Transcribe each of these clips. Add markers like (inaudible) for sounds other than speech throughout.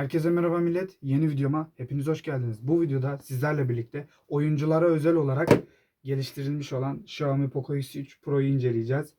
Herkese merhaba millet. Yeni videoma hepiniz hoş geldiniz. Bu videoda sizlerle birlikte oyunculara özel olarak geliştirilmiş olan Xiaomi Poco X3 Pro'yu inceleyeceğiz.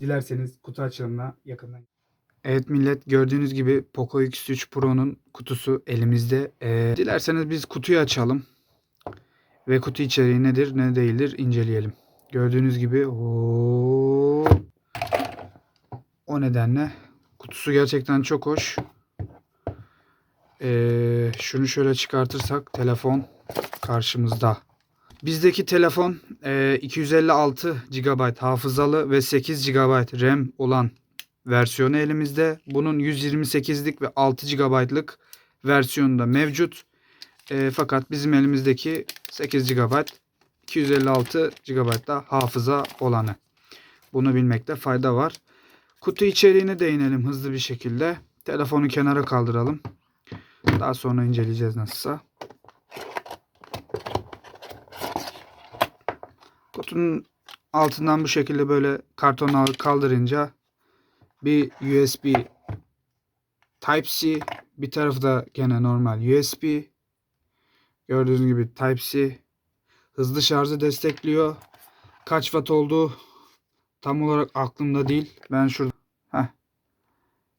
Dilerseniz kutu açılımına yakından. Evet millet gördüğünüz gibi Poco X3 Pro'nun kutusu elimizde. Ee, dilerseniz biz kutuyu açalım. Ve kutu içeriği nedir ne değildir inceleyelim. Gördüğünüz gibi o o nedenle kutusu gerçekten çok hoş. Ee, şunu şöyle çıkartırsak telefon karşımızda. Bizdeki telefon e, 256 GB hafızalı ve 8 GB RAM olan versiyonu elimizde. Bunun 128'lik ve 6 GB'lık versiyonu da mevcut. E, fakat bizim elimizdeki 8 GB 256 GB da hafıza olanı. Bunu bilmekte fayda var. Kutu içeriğine değinelim hızlı bir şekilde. Telefonu kenara kaldıralım. Daha sonra inceleyeceğiz nasılsa. Kutunun altından bu şekilde böyle kartonu kaldırınca bir USB Type-C bir tarafı da gene normal USB gördüğünüz gibi Type-C hızlı şarjı destekliyor. Kaç watt olduğu tam olarak aklımda değil. Ben şurada Heh.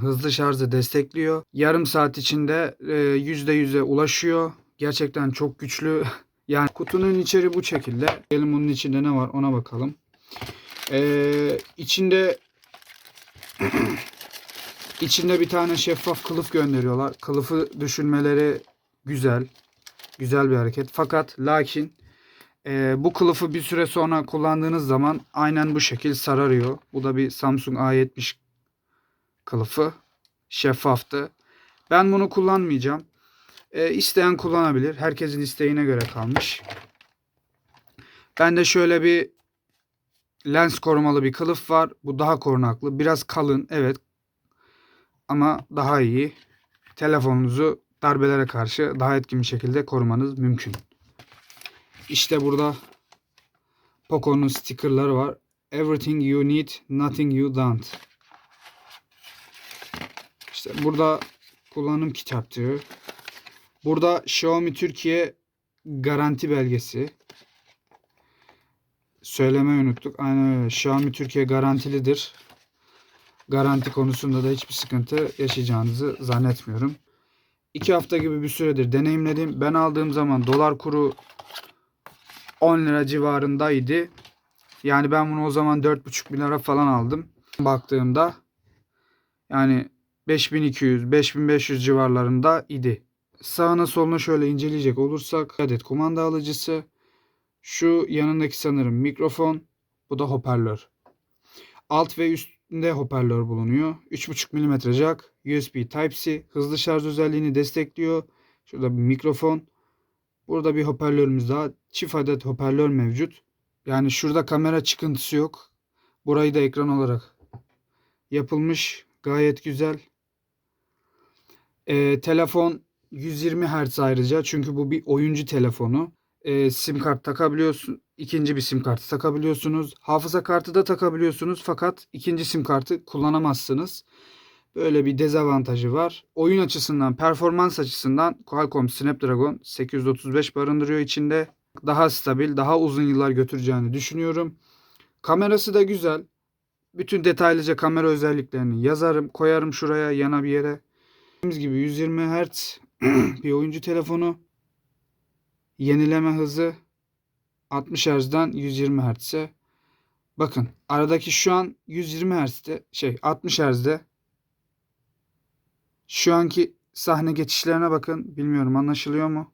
hızlı şarjı destekliyor. Yarım saat içinde e, %100'e ulaşıyor. Gerçekten çok güçlü. (laughs) Yani kutunun içeri bu şekilde. Gelin bunun içinde ne var ona bakalım. Ee, içinde (clears throat) içinde bir tane şeffaf kılıf gönderiyorlar. Kılıfı düşünmeleri güzel. Güzel bir hareket. Fakat lakin e, bu kılıfı bir süre sonra kullandığınız zaman aynen bu şekil sararıyor. Bu da bir Samsung A70 kılıfı. Şeffaftı. Ben bunu kullanmayacağım. E, isteyen kullanabilir. Herkesin isteğine göre kalmış. Ben de şöyle bir lens korumalı bir kılıf var. Bu daha korunaklı. Biraz kalın evet. Ama daha iyi. Telefonunuzu darbelere karşı daha etkin bir şekilde korumanız mümkün. İşte burada Poco'nun stickerları var. Everything you need, nothing you don't. İşte burada kullanım kitapçığı. Burada Xiaomi Türkiye garanti belgesi. Söylemeyi unuttuk. Aynen öyle. Xiaomi Türkiye garantilidir. Garanti konusunda da hiçbir sıkıntı yaşayacağınızı zannetmiyorum. 2 hafta gibi bir süredir deneyimledim. Ben aldığım zaman dolar kuru 10 lira civarındaydı. Yani ben bunu o zaman 4,5 bin lira falan aldım. Baktığımda yani 5200 5500 civarlarında idi. Sağına soluna şöyle inceleyecek olursak adet kumanda alıcısı. Şu yanındaki sanırım mikrofon. Bu da hoparlör. Alt ve üstünde hoparlör bulunuyor. 3,5 mm jack, USB Type-C, hızlı şarj özelliğini destekliyor. Şurada bir mikrofon. Burada bir hoparlörümüz daha. Çift adet hoparlör mevcut. Yani şurada kamera çıkıntısı yok. Burayı da ekran olarak yapılmış. Gayet güzel. Ee, telefon 120 Hz ayrıca. Çünkü bu bir oyuncu telefonu. Ee, sim kart takabiliyorsun. İkinci bir sim kartı takabiliyorsunuz. Hafıza kartı da takabiliyorsunuz. Fakat ikinci sim kartı kullanamazsınız. Böyle bir dezavantajı var. Oyun açısından, performans açısından Qualcomm Snapdragon 835 barındırıyor içinde. Daha stabil, daha uzun yıllar götüreceğini düşünüyorum. Kamerası da güzel. Bütün detaylıca kamera özelliklerini yazarım, koyarım şuraya yana bir yere. Dediğimiz gibi 120 Hz (clears throat) bir oyuncu telefonu. Yenileme hızı 60 Hz'den 120 Hz'e. Bakın aradaki şu an 120 Hz'de şey 60 Hz'de. Şu anki sahne geçişlerine bakın. Bilmiyorum anlaşılıyor mu?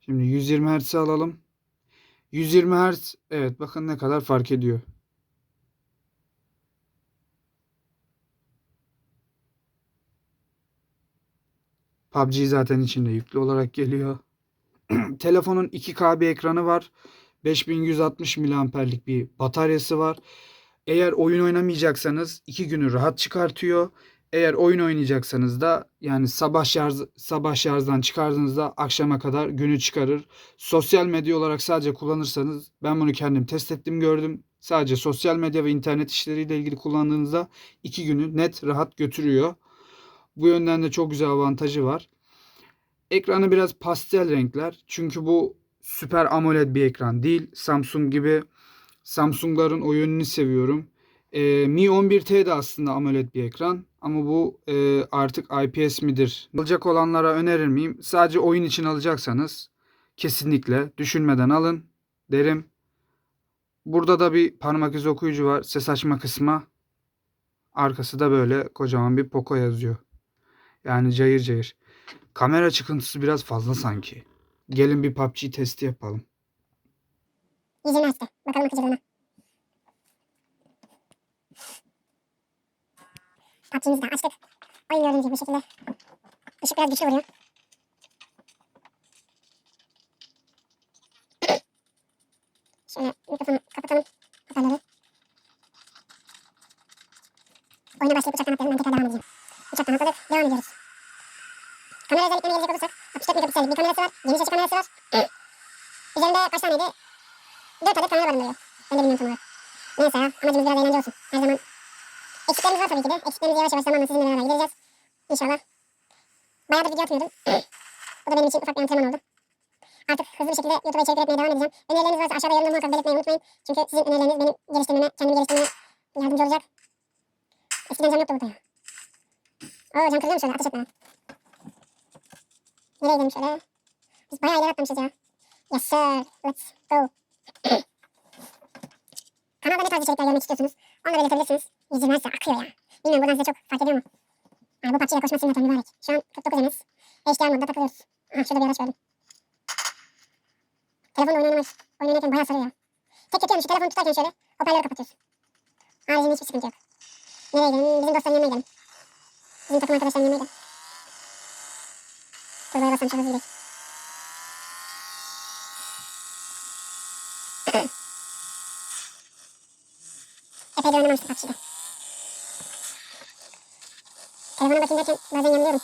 Şimdi 120 Hz'i alalım. 120 Hz evet bakın ne kadar fark ediyor. PUBG zaten içinde yüklü olarak geliyor. (clears throat) Telefonun 2K bir ekranı var. 5160 mAh'lik bir bataryası var. Eğer oyun oynamayacaksanız 2 günü rahat çıkartıyor. Eğer oyun oynayacaksanız da yani sabah şarj sabah şarjdan çıkardığınızda akşama kadar günü çıkarır. Sosyal medya olarak sadece kullanırsanız ben bunu kendim test ettim gördüm. Sadece sosyal medya ve internet işleriyle ilgili kullandığınızda 2 günü net rahat götürüyor. Bu yönden de çok güzel avantajı var. Ekranı biraz pastel renkler. Çünkü bu süper AMOLED bir ekran değil. Samsung gibi Samsung'ların o yönünü seviyorum. Ee, Mi 11T de aslında AMOLED bir ekran. Ama bu e, artık IPS midir? Alacak olanlara önerir miyim? Sadece oyun için alacaksanız kesinlikle düşünmeden alın derim. Burada da bir parmak izi okuyucu var. Ses açma kısmı. Arkası da böyle kocaman bir Poco yazıyor. Yani cayır cayır. Kamera çıkıntısı biraz fazla sanki. Gelin bir PUBG testi yapalım. Yüzünü açtı. Bakalım akıcılığına. PUBG'mizi de açtık. Oyun gördüğünüz gibi bu şekilde. Işık biraz güçlü vuruyor. Şöyle mikrofonu kapatalım. Hoparlörü. Oyuna başlayıp uçaktan atlayalım. Ben tekrar devam edeceğim. Uçaktan atladık. Devam ediyoruz. Kamera özelliklerine gelecek olursak 64 megapiksellik bir kamerası var. Geniş açı kamerası var. Üzerinde kaç taneydi? 4 adet kamera barındırıyor. Ben de bilmiyorum tam olarak. Neyse ya amacımız biraz eğlence olsun. Her zaman eksiklerimiz var tabii ki de. Eksiklerimizi yavaş yavaş zamanla sizinle beraber gidereceğiz. İnşallah. Bayağıdır video atmıyordum. (clears throat) Bu da benim için ufak bir antrenman oldu. Artık hızlı bir şekilde YouTube'a içerik üretmeye devam edeceğim. Önerileriniz varsa aşağıda yorumda muhakkak belirtmeyi unutmayın. Çünkü sizin önerileriniz benim geliştirmeme, kendimi geliştirmeme yardımcı olacak. Eskiden cam yoktu burada ya. Oo cam kırılıyor şöyle? Ateş etme. Nereye gidelim şöyle? Biz bayağı ileri atlamışız ya. Yes sir. Let's go. (clears throat) Kanalda ne tarz içerikler görmek istiyorsunuz? Da belirtebilirsiniz. 120 Hz akıyor ya. Bilmiyorum buradan size çok fark ediyor mu? Yani bu PUBG ile koşma simülatörü mübarek. Şu an 49 MS. HDR modda takılıyoruz. Aha şurada bir araç gördüm. Telefonla oyun oynamayız. Oyun oynarken bayağı sarıyor ya. Tek kötü yanı şu telefonu tutarken şöyle hoparlörü kapatıyorsun. Haricinde hiçbir sıkıntı yok. Nereye gidelim? Bizim dostların yanına gidelim. Bizim takım arkadaşların yanına gidelim. Turboya basalım hızlı gidelim. Epeydir oynamamıştık PUBG'de. Telefona bakayım derken bazen yanılıyorum.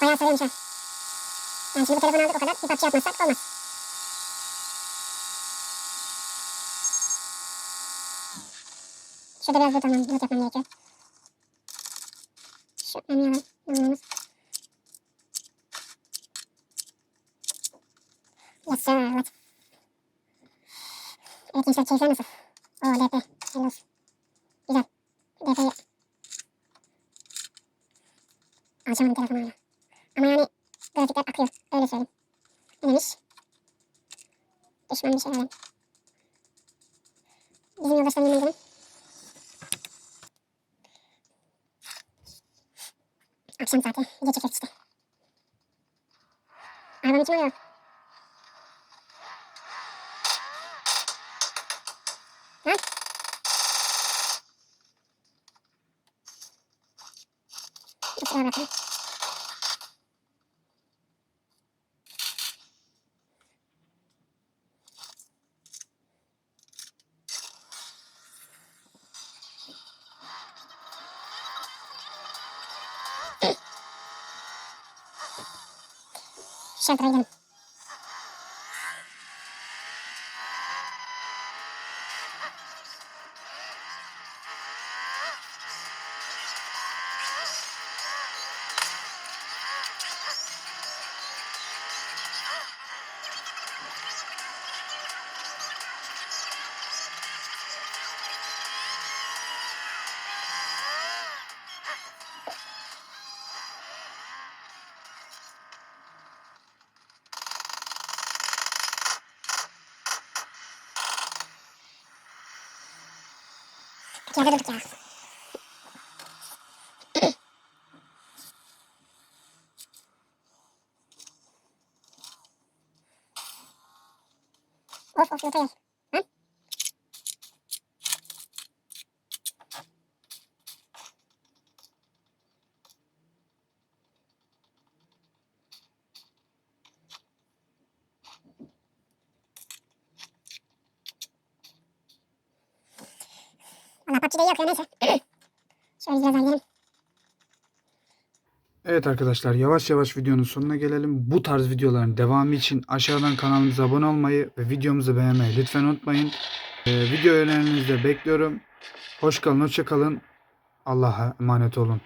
Bayağı sarıyormuş ha. Yani şimdi bu telefonu aldık o kadar. Bir PUBG atmazsak olmaz. Şurada biraz loot almam, loot yapmam gerekiyor. Şu alalım. Yanılmamız. Yes sir. Evet. Evet gençler keyifler nasıl? Oo DP. Hayırlı olsun. Güzel. DP'yi alacağım telefonu hala. Ama yani grafikler akıyor. Öyle söyleyeyim. Ne demiş? Düşman bir şey alem. Bizim yoldaşların yanına gidelim. Akşam saati. Video çekeriz işte. Arabam için oluyor. Kusura bakma. Shelter'a gidelim. 気合が出てき。(laughs) PUBG'de iyi akıyor neyse. (clears throat) Şöyle biraz daha gidelim. Evet arkadaşlar yavaş yavaş videonun sonuna gelelim. Bu tarz videoların devamı için aşağıdan kanalımıza abone olmayı ve videomuzu beğenmeyi lütfen unutmayın. Ee, video önerilerinizi de bekliyorum. Hoş kalın, hoşça kalın. Allah'a emanet olun.